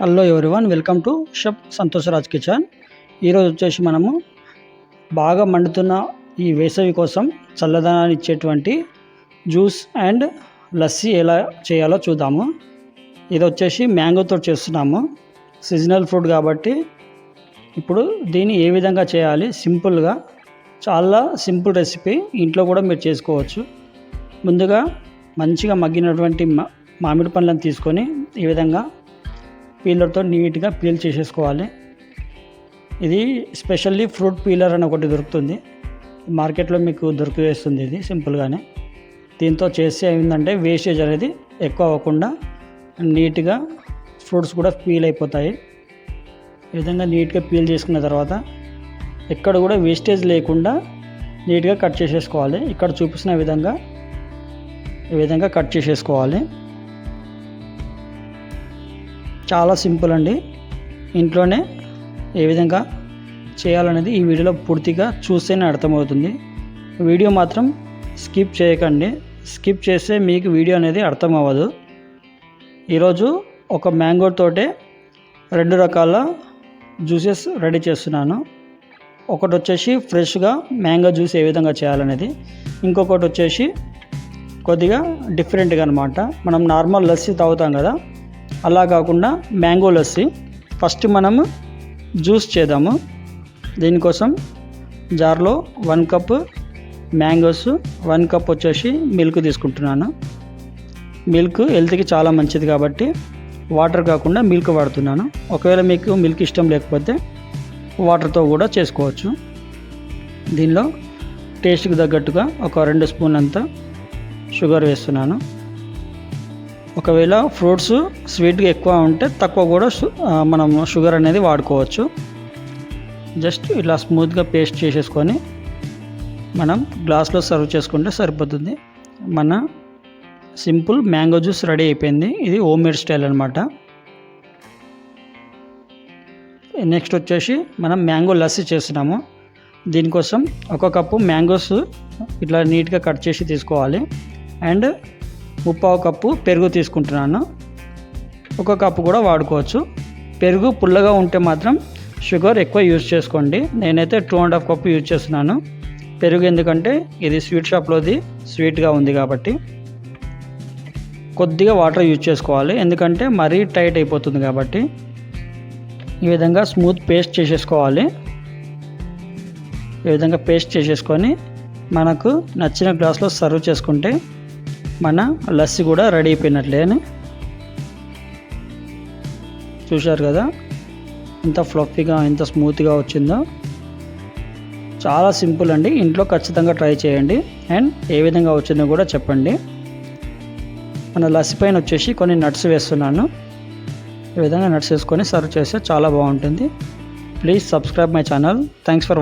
Hello everyone welcome to chef Santosh Raj kitchen ఈరోజు వచ్చేసి మనము బాగా మండుతున్న ఈ వేసవి కోసం చల్లదనాన్ని ఇచ్చేటువంటి జ్యూస్ అండ్ లస్సీ ఎలా చేయాలో చూద్దాము. ఇది వచ్చేసి మ్యాంగోతో చేస్తున్నాము. సీజనల్ ఫ్రూట్ కాబట్టి ఇప్పుడు దీన్ని ఏ విధంగా చేయాలి? సింపుల్గా చాలా సింపుల్ రెసిపీ ఇంట్లో కూడా మీరు చేసుకోవచ్చు. ముందుగా మంచిగా మగ్గినటువంటి మా మామిడి పండ్లను తీసుకొని ఈ విధంగా పీలర్తో నీట్గా పీల్ చేసేసుకోవాలి. ఇది స్పెషల్లీ ఫ్రూట్ పీలర్ అని ఒకటి దొరుకుతుంది. మార్కెట్లో మీకు దొరికివేస్తుంది ఇది సింపుల్గానే. దీంతో చేస్తే ఏంటంటే వేస్టేజ్ అనేది ఎక్కువ అవ్వకుండా నీట్గా ఫ్రూట్స్ కూడా పీల్ అయిపోతాయి. ఈ విధంగా నీట్గా పీల్ చేసుకున్న తర్వాత ఎక్కడ కూడా వేస్టేజ్ లేకుండా నీట్గా కట్ చేసేసుకోవాలి. ఇక్కడ చూపిస్తున్న విధంగా ఈ విధంగా కట్ చేసేసుకోవాలి. చాలా సింపుల్ అండి. ఇంట్లోనే ఏ విధంగా చేయాలనేది ఈ వీడియోలో పూర్తిగా చూస్తేనే అర్థమవుతుంది. వీడియో మాత్రం స్కిప్ చేయకండి. స్కిప్ చేస్తే మీకు వీడియో అనేది అర్థం అవ్వదు ఈరోజు ఒక మ్యాంగో తోటే రెండు రకాల జ్యూసెస్ రెడీ చేస్తున్నాను. ఒకటి వచ్చేసి ఫ్రెష్గా మ్యాంగో జ్యూస్ ఏ విధంగా చేయాలనేది. ఇంకొకటి వచ్చేసి కొద్దిగా డిఫరెంట్గా అనమాట మనం నార్మల్ లస్సీ తాగుతాం కదా అలా కాకుండా మ్యాంగో లస్సీ. ఫస్ట్ మనము జ్యూస్ చేద్దాము. దీనికోసం జార్లో one cup mangoes one cup వచ్చేసి మిల్క్ తీసుకుంటున్నాను. మిల్క్ హెల్త్కి చాలా మంచిది కాబట్టి వాటర్ కాకుండా మిల్క్ వాడుతున్నాను. ఒకవేళ మీకు మిల్క్ ఇష్టం లేకపోతే వాటర్తో కూడా చేసుకోవచ్చు. దీనిలో టేస్ట్కి తగ్గట్టుగా ఒక రెండు స్పూన్ అంతా షుగర్ వేస్తున్నాను. ఒకవేళ ఫ్రూట్స్ స్వీట్గా ఎక్కువ ఉంటే తక్కువ కూడా మనం షుగర్ అనేది వాడుకోవచ్చు. జస్ట్ ఇలా స్మూత్గా పేస్ట్ చేసేసుకొని మనం గ్లాస్లో సర్వ్ చేసుకుంటే సరిపోతుంది. మన సింపుల్ మ్యాంగో జ్యూస్ రెడీ అయిపోయింది. ఇది హోమ్ మేడ్ స్టైల్ అనమాట నెక్స్ట్ వచ్చేసి మనం మ్యాంగో లస్సీ చేస్తున్నాము. దీనికోసం ఒక కప్పు మ్యాంగోస్ ఇట్లా నీట్గా కట్ చేసి తీసుకోవాలి. అండ్ ముప్పావు కప్పు పెరుగు తీసుకుంటున్నాను. ఒక కప్పు కూడా వాడుకోవచ్చు. పెరుగు పుల్లగా ఉంటే మాత్రం షుగర్ ఎక్కువ యూజ్ చేసుకోండి. నేనైతే two and half cup use చేస్తున్నాను. పెరుగు ఎందుకంటే ఇది స్వీట్ షాప్లోది స్వీట్గా ఉంది కాబట్టి. కొద్దిగా వాటర్ యూజ్ చేసుకోవాలి. ఎందుకంటే మరీ టైట్ అయిపోతుంది కాబట్టి. ఈ విధంగా స్మూత్ పేస్ట్ చేసేసుకోవాలి. ఈ విధంగా పేస్ట్ చేసేసుకొని మనకు నచ్చిన గ్లాస్లో సర్వ్ చేసుకుంటే మన లస్సి కూడా రెడీ అయిపోయినట్లే చూశారు కదా? ఎంత ఫ్లఫీగా ఎంత స్మూత్గా వచ్చిందో. చాలా సింపుల్ అండి. ఇంట్లో ఖచ్చితంగా ట్రై చేయండి. అండ్ ఏ విధంగా వచ్చిందో కూడా చెప్పండి. మన లస్సి పైన వచ్చేసి కొన్ని నట్స్ వేస్తున్నాను. ఈ విధంగా నట్స్ వేసుకొని సర్వ్ చేస్తే చాలా బాగుంటుంది. Please subscribe my channel. Thanks for